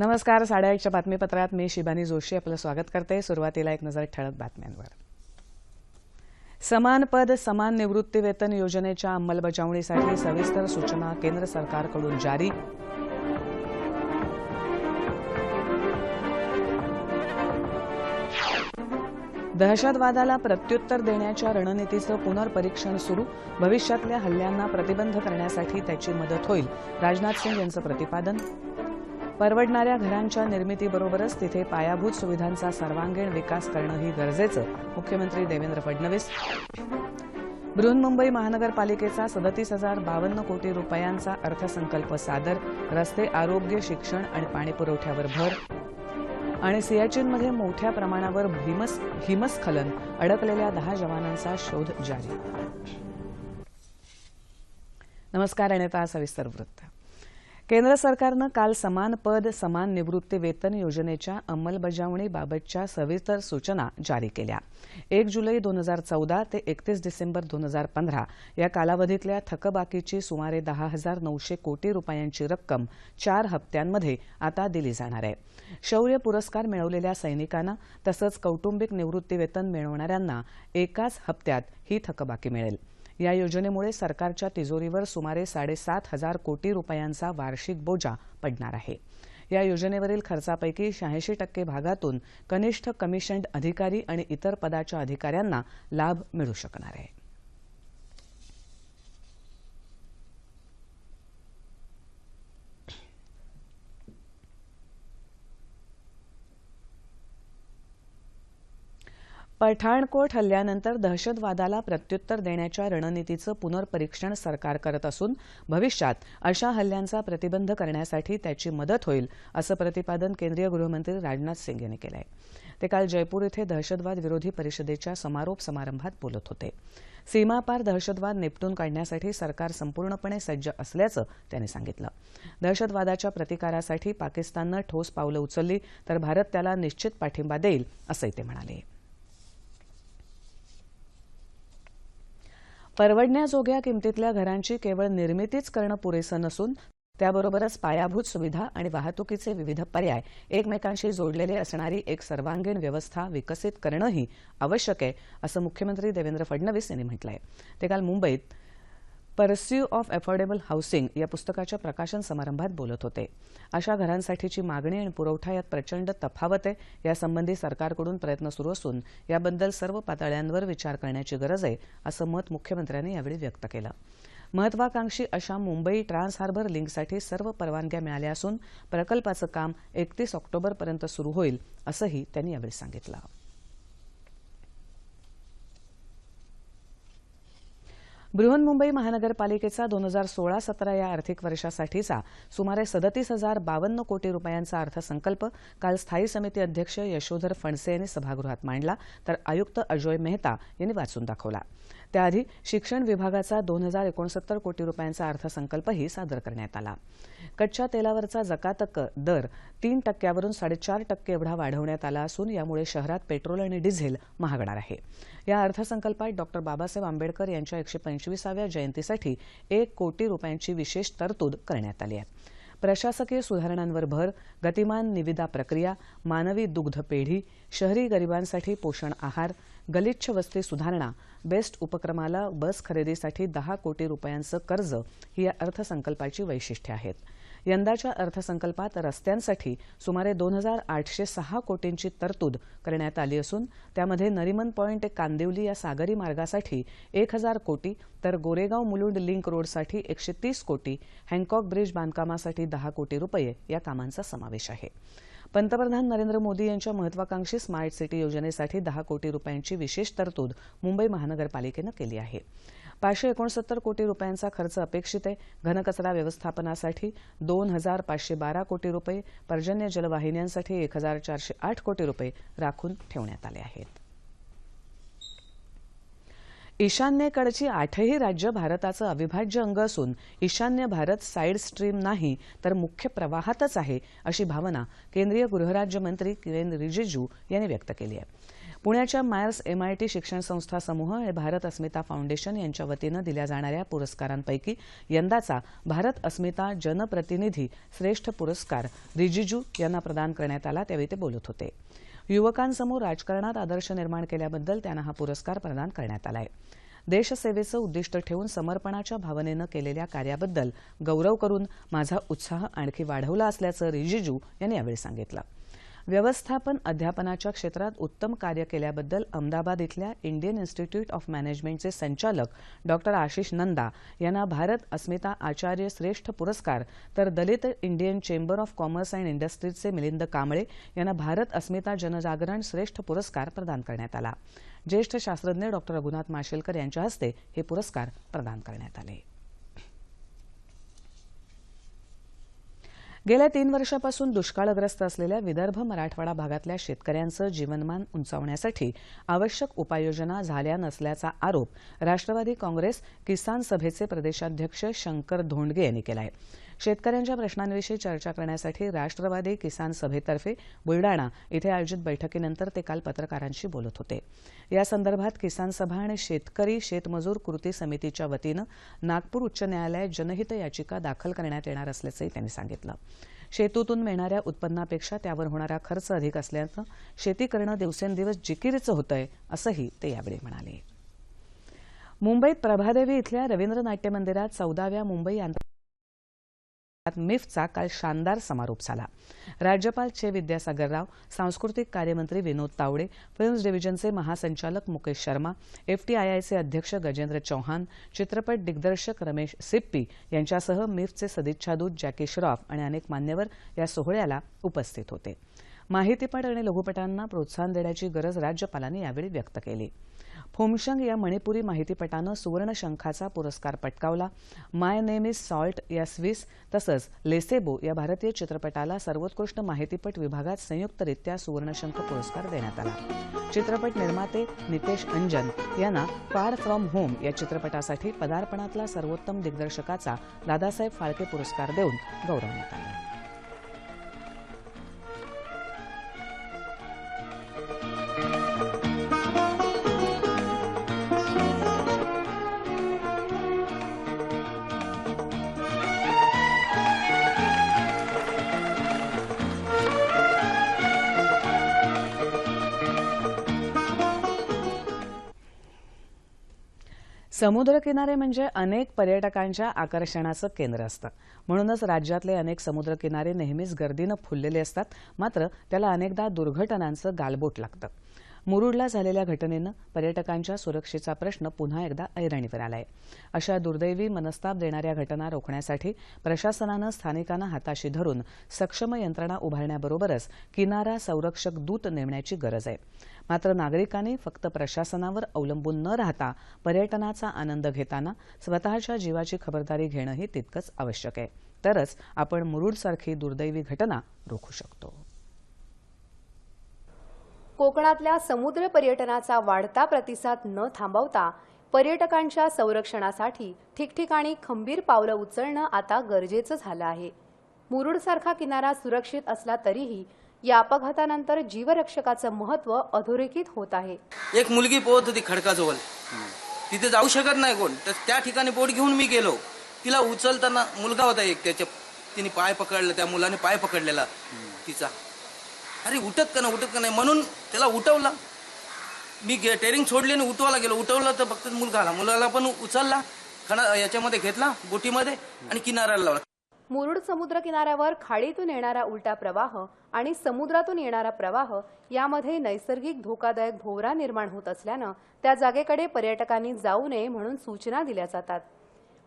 नमस्कार साडेआठच्या बातमीपत्रात मी शिबानी जोशी आपलं स्वागत करते. सुरुवातीला एक नजर ठळक बातम्यांवर. समान पद समान निवृत्ती वेतन योजनेच्या अंमलबजावणीसाठी सविस्तर सूचना केंद्र सरकारकडून जारी. दहशतवादाला प्रत्युत्तर देण्याच्या रणनीतीचं पुनर्परीक्षण सुरू. भविष्यातल्या हल्ल्यांना प्रतिबंध करण्यासाठी त्याची मदत होईल. राजनाथ सिंग यांचं प्रतिपादन परवडणाऱ्या घरांच्या निर्मितीबरोबरच तिथे पायाभूत सुविधांचा सर्वांगीण विकास करणंही गरजेचं मुख्यमंत्री देवेंद्र फडणवीस. बृहन्मुंबई महानगरपालिकेचा सदतीस हजार बावन्न कोटी रुपयांचा अर्थसंकल्प सादर रस्ते आरोग्य शिक्षण आणि पाणीपुरवठ्यावर भर. आणि सियाचीनमध्ये मोठ्या प्रमाणावर भीमस हिमस्खलन अडकलेल्या दहा जवानांचा शोध जारी. नमस्कार आणि आता सविस्तर वृत्त. केंद्र सरकारनं काल समान पद समान निवृत्ती वेतन योजनेच्या अंमलबजावणीबाबतच्या सविस्तर सूचना जारी केल्या. एक जुलै दोन हजार चौदा ते एकतीस डिसेंबर दोन हजार पंधरा या कालावधीतल्या थकबाकीची सुमारे दहा हजार नऊशे कोटी रुपयांची रक्कम चार हप्त्यांमध्ये आता दिली जाणार आहे. शौर्य पुरस्कार मिळवलेल्या सैनिकांना तसंच कौटुंबिक निवृत्तीवेतन मिळवणाऱ्यांना एकाच हप्त्यात ही थकबाकी मिळेल. या योजनेमुळे सरकारच्या तिजोरीवर सुमारे साडेसात हजार कोटी रुपयांचा वार्षिक बोजा पडणार आहे. या योजनेवरील खर्चापैकी शहाऐंशी टक्के भागातून कनिष्ठ कमिशन्ड अधिकारी आणि इतर पदाच्या अधिकाऱ्यांना लाभ मिळू शकणार आहे. पठाणकोट हल्ल्यानंतर दहशतवादाला प्रत्युत्तर देण्याच्या रणनीतीचं पुनर्परीक्षण सरकार करत असून भविष्यात अशा हल्ल्यांचा प्रतिबंध करण्यासाठी त्याची मदत होईल असं प्रतिपादन केंद्रीय गृहमंत्री राजनाथ सिंग यांनी केलं आहे ते काल जयपूर इथे दहशतवाद विरोधी परिषदेच्या समारोप समारंभात बोलत होते. सीमापार दहशतवाद निपटून काढण्यासाठी सरकार संपूर्णपणे सज्ज असल्याचं त्यांनी सांगितलं. दहशतवादाच्या प्रतिकारासाठी पाकिस्ताननं ठोस पावलं उचलली तर भारत त्याला निश्चित पाठिंबा देईल असंही ते म्हणाले. परवडण्याजोग्या किमतीतल्या घरांची केवळ निर्मितीच करणं पुरेसं नसून त्याबरोबरच पायाभूत सुविधा आणि वाहतुकीचे विविध पर्याय एकमेकांशी जोडलेले असणारी एक सर्वांगीण व्यवस्था विकसित करणंही आवश्यक आहे असं मुख्यमंत्री देवेंद्र फडणवीस यांनी म्हटलं आहे ते काल मुंबईत परस्यू ऑफ अफोर्डेबल हाऊसिंग या पुस्तकाच्या प्रकाशन समारंभात बोलत होते. अशा घरांसाठीची मागणी आणि पुरवठा यात प्रचंड तफावत आहे. यासंबंधी सरकारकडून प्रयत्न सुरू असून याबद्दल सर्व पातळ्यांवर विचार करण्याची गरज आहे असं मत मुख्यमंत्र्यांनी यावेळी व्यक्त केलं. महत्वाकांक्षी अशा मुंबई ट्रान्स हार्बर लिंकसाठी सर्व परवानग्या मिळाल्या असून प्रकल्पाचं काम एकतीस ऑक्टोबरपर्यंत सुरू होईल असंही त्यांनी यावेळी सांगितलं. बृहन्मुंबई महानगरपालिकेचा दोन हजार सोळा सतरा या आर्थिक वर्षासाठीचा सुमारे सदतीस हजार बावन्न कोटी रुपयांचा अर्थसंकल्प काल स्थायी समिती अध्यक्ष यशोधर फणसे यांनी सभागृहात मांडला तर आयुक्त अजोय मेहता यांनी वाचून दाखवला. त्याआधी शिक्षण विभागाचा दोन हजार एकोणसत्तर कोटी रुपयांचा अर्थसंकल्पही सादर करण्यात आला. कच्च्या तेलावरचा जकात दर तीन टक्क्यावरून साडेचार टक्के एवढा वाढवण्यात आला असून यामुळे शहरात पेट्रोल आणि डिझेल महागणार आहे. या अर्थसंकल्पात डॉक्टर बाबासाहेब आंबेडकर यांच्या एकशे पंचवीसाव्या जयंतीसाठी एक कोटी रुपयांची विशेष तरतूद करण्यात आली आहे. प्रशासकीय सुधारणांवर भर गतिमान निविदा प्रक्रिया मानवी दुग्ध पेढी शहरी गरिबांसाठी पोषण आहार गलिच्छ वस्ती सुधारणा बेस्ट उपक्रमाला बस खरेदीसाठी दहा कोटी रुपयांचं कर्ज ही या अर्थसंकल्पाची वैशिष्ट्ये आहेत. यंदाच्या अर्थसंकल्पात रस्त्यांसाठी सुमारे दोन हजार आठशे सहा कोटींची तरतूद करण्यात आली असून त्यामध्ये नरिमन पॉईंट कांदिवली या सागरी मार्गासाठी एक हजार कोटी तर गोरेगाव मुलुंड लिंक रोडसाठी एकशे तीस कोटी हँकॉक ब्रिज बांधकामासाठी दहा कोटी रुपये या कामांचा समावेश आहे. पंतप्रधान नरेंद्र मोदी यांच्या महत्वाकांक्षी स्मार्ट सिटी योजनेसाठी दहा कोटी रुपयांची विशेष तरतूद मुंबई महानगरपालिकेनं केली आहे. पाचशे एकोणसत्तर कोटी रुपयांचा खर्च अपेक्षित आहे. घनकचरा व्यवस्थापनासाठी दोन हजार पाचशे बारा कोटी रुपये पर्जन्य जलवाहिन्यांसाठी एक हजार चारशे आठ कोटी रुपये राखून ठेवण्यात आले आहेत. ईशान्येकडची आठही राज्य भारताचं अविभाज्य अंग असून ईशान्य भारत साईड स्ट्रीम नाही तर मुख्य प्रवाहातच आहे अशी भावना केंद्रीय गृहराज्यमंत्री किरेन रिजिजू यांनी व्यक्त केली आहे. पुण्याच्या मायर्स एमआयटी शिक्षण संस्था समूह आणि भारत अस्मिता फाउंडेशन यांच्या वतीनं दिल्या जाणाऱ्या पुरस्कारांपैकी यंदाचा भारत अस्मिता जनप्रतिनिधी श्रेष्ठ पुरस्कार रिजिजू यांना प्रदान करण्यात आला. त्यावेळी ते बोलत होते. युवकांसमोर राजकारणात आदर्श निर्माण केल्याबद्दल त्यांना हा पुरस्कार प्रदान करण्यात आला आहे देशसेवेचं उद्दिष्ट ठेवून समर्पणाच्या भावनेनं केलेल्या कार्याबद्दल गौरव करून माझा उत्साह आणखी वाढवला असल्याचं रिजिजू यांनी यावेळी सांगितलं. व्यवस्थापन अध्यापनाच्या क्षेत्रात उत्तम कार्य केल्याबद्दल अहमदाबाद इथल्या इंडियन इन्स्टिट्यूट ऑफ मॅनेजमेंटचे संचालक डॉक्टर आशिष नंदा यांना भारत अस्मिता आचार्य श्रेष्ठ पुरस्कार तर दलित Indian chamber of commerce and इंडस्ट्रीजचे Milind Kamble यांना भारत अस्मिता जनजागरण श्रेष्ठ पुरस्कार प्रदान करण्यात आला. ज्येष्ठ शास्त्रज्ञ डॉक्टर रघुनाथ माशेलकर यांच्या हस्ते हे पुरस्कार प्रदान करण्यात आले. गेल्या तीन वर्षापासून दुष्काळग्रस्त असलेल्या विदर्भ मराठवाडा भागातल्या शेतकऱ्यांचं जीवनमान उंचावण्यासाठी आवश्यक उपाययोजना झाल्या नसल्याचा आरोप राष्ट्रवादी काँग्रेस किसान सभेचे प्रदेशाध्यक्ष शंकर धोंडगे यांनी केला आहे शेतकऱ्यांच्या प्रश्नांविषयी चर्चा करण्यासाठी राष्ट्रवादी किसान सभेतर्फे बुलडाणा इथे आयोजित बैठकीनंतर ते काल पत्रकारांशी बोलत होते. या संदर्भात किसान सभा आणि शेतकरी शेतमजूर कृती समितीच्या वतीनं नागपूर उच्च न्यायालयात जनहित याचिका दाखल करण्यात येणार असल्याचंही त्यांनी सांगितलं. शेतूतून मिळणाऱ्या उत्पन्नापेक्षा त्यावर होणारा खर्च अधिक असल्यानं शेती करणं दिवसेंदिवस जिकिरीचं होतंय असंही ते यावेळी म्हणाले. मुंबईत प्रभादेवी इथल्या रवींद्र नाट्य मंदिरात चौदाव्या मुंबई आंतर मिफचा काल शानदार समारोप झाला. राज्यपाल चे विद्यासागर राव सांस्कृतिक कार्यमंत्री विनोद तावडे फिल्म्स डिव्हिजनचे महासंचालक मुकेश शर्मा एफटीआयआयचे अध्यक्ष गजेंद्र चौहान चित्रपट दिग्दर्शक रमेश सिप्पी यांच्यासह मिफचे सदिच्छादूत जॅकी श्रॉफ आणि अनेक मान्यवर या सोहळ्याला उपस्थित होते. माहितीपट आणि लघुपटांना प्रोत्साहन देण्याची गरज राज्यपालांनी यावेळी व्यक्त केली. फोमशंग या मणिपुरी माहितीपटानं सुवर्णशंखाचा पुरस्कार पटकावला. माय नेम इज सॉल्ट या स्विस तसंच लेसेबो या भारतीय चित्रपटाला सर्वोत्कृष्ट माहितीपट विभागात संयुक्तरित्या सुवर्णशंख पुरस्कार देण्यात आला. चित्रपट निर्माते नितेश अंजन यांना फार फ्रॉम होम या चित्रपटासाठी पदार्पणातला सर्वोत्तम दिग्दर्शकाचा दादासाहेब फाळके पुरस्कार देऊन गौरवण्यात आला. समुद्रकिनारे म्हणजे अनेक पर्यटकांच्या आकर्षणाचं केंद्र असतं. म्हणूनच राज्यातले अनेक समुद्रकिनारे नेहमीच गर्दीनं फुललेले असतात. मात्र त्याला अनेकदा दुर्घटनांचं गालबोट लागतं. मुरुडला झालेल्या घटनेनं पर्यटकांच्या सुरक्षेचा प्रश्न पुन्हा एकदा ऐरणीवर आलाय. अशा दुर्दैवी मनस्ताप देणाऱ्या घटना रोखण्यासाठी प्रशासनानं स्थानिकांना हाताशी धरून सक्षम यंत्रणा उभारण्याबरोबरच किनारा संरक्षक दूत नेमण्याची गरज आहे. मात्र नागरिकांनी फक्त प्रशासनावर अवलंबून न राहता पर्यटनाचा आनंद घेताना स्वतःच्या जीवाची खबरदारी घेणंही तितकंच आवश्यक आहे. तरच आपण मुरुडसारखी दुर्दैवी घटना रोखू शकतो. कोकणातल्या समुद्र पर्यटनाचा वाढता प्रतिसाद न थांबवता पर्यटकांच्या संरक्षणासाठी ठिकठिकाणी खंबीर पावलं उचलणं आता गरजेचं झालं आहे. मुरुडसारखा किनारा सुरक्षित असला तरीही या अपघातानंतर जीवरक्षकाचं महत्त्व अधोरेखित होत आहे. एक मुलगी पोहत होती खडकाजवळ. तिथे जाऊ शकत नाही कोण. तर त्या ठिकाणी बोट घेऊन मी गेलो. तिला उचलताना मुलगा होता एक त्याच्या तिने पाय पकडला त्या मुलाने पाय पकडलेला तिचा. अरे उठत का ना उठत का नाही? म्हणून त्याला उठवला. मी गे टेरिंग सोडली आणि उठवायला गेलो. उठवलं तर फक्त मुलगा आला. मुलाला पण उचलला खणा याच्यामध्ये घेतला बोटीमध्ये आणि किनाऱ्याला लावला. मुरुड समुद्र किनाऱ्यावर खाडीतून येणारा उलटा प्रवाह आणि समुद्रातून येणारा प्रवाह यामध्ये नैसर्गिक धोकादायक भोवरा निर्माण होत असल्यानं त्या जागेकडे पर्यटकांनी जाऊ नये म्हणून सूचना दिल्या जातात.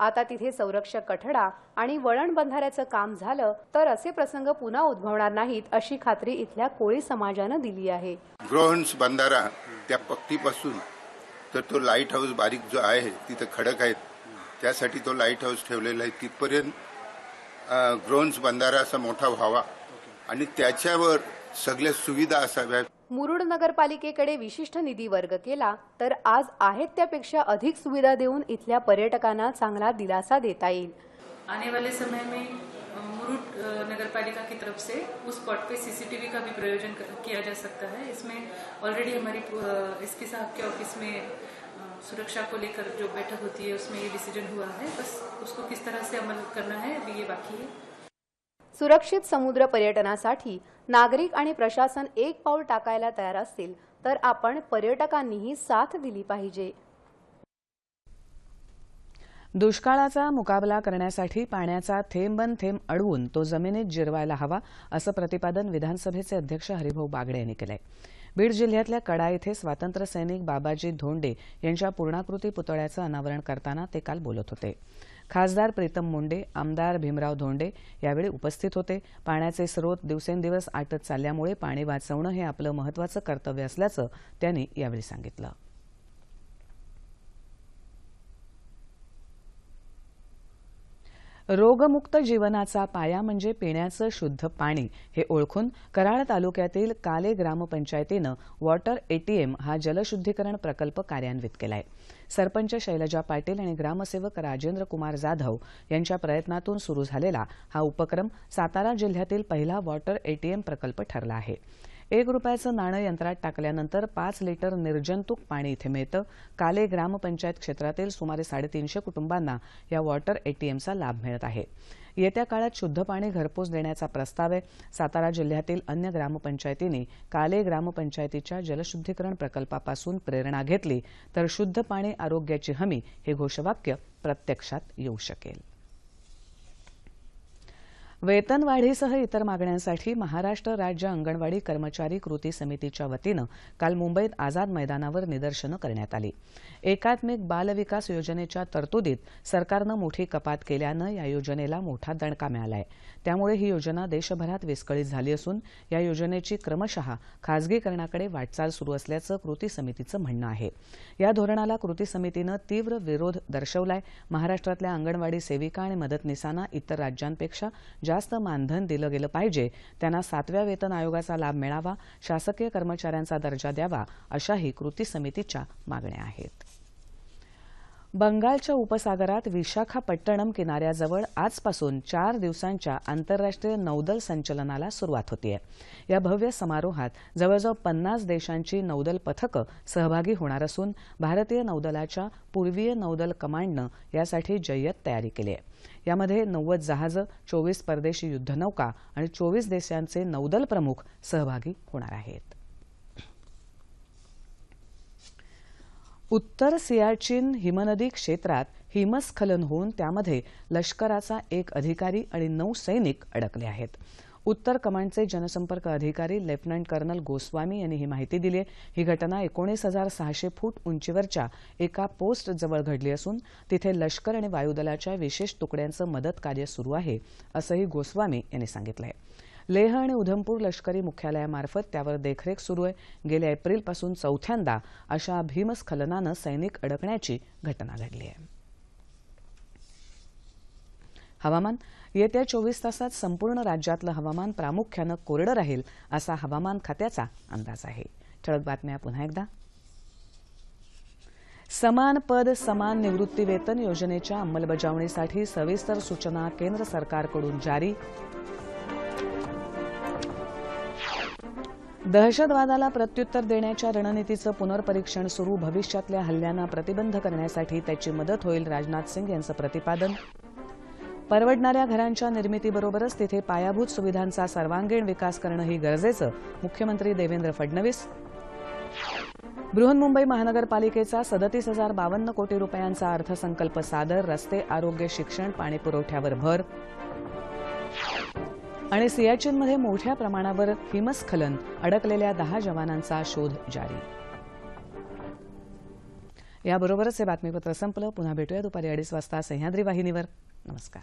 आता तिथे संरक्षक कठडा आणि वळण बंधाऱ्याचं काम झालं तर असे प्रसंग पुन्हा उद्भवणार नाहीत अशी खात्री इथल्या कोळी समाजानं दिली आहे. ग्रोहन्स बंधारा त्या पक्तीपासून तर तो लाइट हाऊस बारीक जो आहे तिथं खडक आहेत त्यासाठी तो लाइट हाऊस ठेवलेला आहे. तिथपर्यंत ग्रोहन्स बंधारा असा मोठा व्हावा. आणि त्याच्यावर सगळ्या सुविधा असाव्यात. मुरुड नगरपालिकेकडे विशिष्ट निधी वर्ग केला, तर आज आहेत त्यापेक्षा अधिक सुविधा देऊन इथल्या पर्यटकांना चांगला दिलासा देता येईल. आने वाले समय में मुरुड नगर पालिका की तरफ़ से उस स्पॉट पे सीसीटीवी का भी प्रयोजन किया जा सकता है। इसमें ऑलरेडी हमारी पी साहब के ऑफ़िस में सुरक्षा को लेकर जो बैठक होती है, उसमें ये डिसीज़न हुआ है। बस उसको किस तरह से अमल करना है, अभी ये बाकी है। सुरक्षित समुद्र पर्यटनासाठी नागरिक आणि प्रशासन एक पाऊल टाकायला तयार असतील तर आपण पर्यटकांनीही साथ दिली पाहिजे. दुष्काळाचा मुकाबला करण्यासाठी पाण्याचा थेंबन थेंब अडवून तो जमिनीत जिरवायला हवा असं प्रतिपादन विधानसभेचे अध्यक्ष हरिभाऊ बागडे यांनी केलंय. बीड जिल्ह्यातल्या कडा इथे स्वातंत्र्य सैनिक बाबाजी धोंडे यांच्या पूर्णाकृती पुतळ्याचं अनावरण करताना ते काल बोलत होते. खासदार प्रीतम मुंडे आमदार भीमराव धोंडे यावेळी उपस्थित होते. पाण्याचे स्रोत दिवसेंदिवस आटत चालल्यामुळे पाणी वाचवणं हे आपलं महत्वाचं कर्तव्य असल्याचं त्यांनी यावेळी सांगितलं. रोगमुक्त जीवनाचा पाया म्हणजे पिण्याचं शुद्ध पाणी हे ओळखून कराड तालुक्यातील काले ग्रामपंचायतीनं वॉटर एटीएम हा जलशुद्धीकरण प्रकल्प कार्यान्वित केलाय. सरपंच शैलजा पाटील आणि ग्रामसेवक राजेंद्र कुमार जाधव यांच्या प्रयत्नातून सुरू झालेला हा उपक्रम सातारा जिल्ह्यातील पहिला वॉटर एटीएम प्रकल्प ठरला आहे. एक रुपयाचं नाणं यंत्रात टाकल्यानंतर पाच लिटर निर्जंतुक पाणी इथे मिळतं. काले ग्रामपंचायत क्षेत्रातील सुमारे साडेतीनशे कुटुंबांना या वॉटर एटीएमचा लाभ मिळत आहे. येत्या काळात शुद्ध पाणी घरपोच देण्याचा प्रस्ताव आहे. सातारा जिल्ह्यातील अन्य ग्रामपंचायतींनी काले ग्रामपंचायतीच्या जलशुद्धीकरण प्रकल्पापासून प्रेरणा घेतली तर शुद्ध पाणी आरोग्याची हमी हे घोषवाक्य प्रत्यक्षात येऊ शकेल. वेतनवाढीसह इतर मागण्यांसाठी महाराष्ट्र राज्य अंगणवाडी कर्मचारी कृती समितीच्या वतीनं काल मुंबईत आझाद मैदानावर निदर्शनं करण्यात आली. एकात्मिक बालविकास योजनेच्या तरतुदीत सरकारनं मोठी कपात केल्यानं या योजनेला मोठा दणका मिळालाय. त्यामुळे ही योजना देशभरात विस्कळीत झाली असून या योजनेची क्रमशः खासगीकरणाकडे वाटचाल सुरू असल्याचं कृती समितीचं म्हणणं आहे. या धोरणाला कृती समितीनं तीव्र विरोध दर्शवलाय. महाराष्ट्रातल्या अंगणवाडी सेविका आणि मदतनीसांना इतर राज्यांपेक्षा जास्त मानधन दिलं गेलं पाहिजे त्यांना सातव्या वेतन आयोगाचा लाभ मिळावा शासकीय कर्मचाऱ्यांचा दर्जा द्यावा अशाही कृती समितीच्या मागण्या आहेत. बंगालच्या उपसागरात विशाखापट्टणम किनाऱ्याजवळ आजपासून चार दिवसांच्या आंतरराष्ट्रीय नौदल संचलनाला सुरुवात होतीये. या भव्य समारोहात जवळजवळ पन्नास देशांची नौदल पथकं सहभागी होणार असून भारतीय नौदलाच्या पूर्वीय नौदल कमांडनं यासाठी जय्यत तयारी केली आहे यामध्ये नव्वद जहाजं चोवीस परदेशी युद्धनौका आणि चोवीस देशांचे नौदल प्रमुख सहभागी होणार आहेत. उत्तर सियाचीन हिमनदी क्षेत्रात हिमस्खलन होऊन त्यामध्ये लष्कराचा एक अधिकारी आणि नऊ सैनिक अडकले आहेत. उत्तर कमांडचे जनसंपर्क अधिकारी लेफ्टनंट कर्नल गोस्वामी यांनी ही माहिती दिली. आहे ही घटना एकोणीस हजार सहाशे फूट उंचीवरच्या एका पोस्ट जवळ घडली असून तिथे लष्कर आणि वायुदलाच्या विशेष तुकड्यांचं मदत कार्य सुरू आहे असंही गोस्वामी यांनी सांगितलं आहे लेह आणि उधमपूर लष्करी मुख्यालयामार्फत त्यावर देखरेख सुरू आहे. गेल्या एप्रिलपासून चौथ्यांदा अशा भीमस्खलनानं सैनिक अडकण्याची घटना घडली आहे. हवामान येत्या चोवीस तासात संपूर्ण राज्यातलं हवामान प्रामुख्यानं कोरडं राहील असा हवामान खात्याचा अंदाज आहे. ठळक बातम्या पुन्हा एकदा. समान पद समान निवृत्ती वेतन योजनेच्या अंमलबजावणीसाठी सविस्तर सूचना केंद्र सरकारकडून जारी. दहशतवादाला प्रत्युत्तर देण्याच्या रणनीतीचं पुनर्परीक्षण सुरू भविष्यातल्या हल्ल्यांना प्रतिबंध करण्यासाठी त्याची मदत होईल राजनाथ सिंग यांचं प्रतिपादन. परवडणाऱ्या घरांच्या निर्मितीबरोबरच तिथे पायाभूत सुविधांचा सर्वांगीण विकास करणंही गरजेचं मुख्यमंत्री देवेंद्र फडणवीस. बृहन्मुंबई महानगरपालिकेचा सदतीस हजार बावन्न कोटी रुपयांचा अर्थसंकल्प सादर रस्ते आरोग्य शिक्षण पाणीपुरवठ्यावर भर. आणि सियाचीनमध्ये मोठ्या प्रमाणावर हिमस्खलन अडकलेल्या दहा जवानांचा शोध जारी. याबरोबरच हे बातमीपत्र संपलं. पुन्हा भेटूया दुपारी अडीच वाजता सह्याद्री वाहिनीवर. नमस्कार.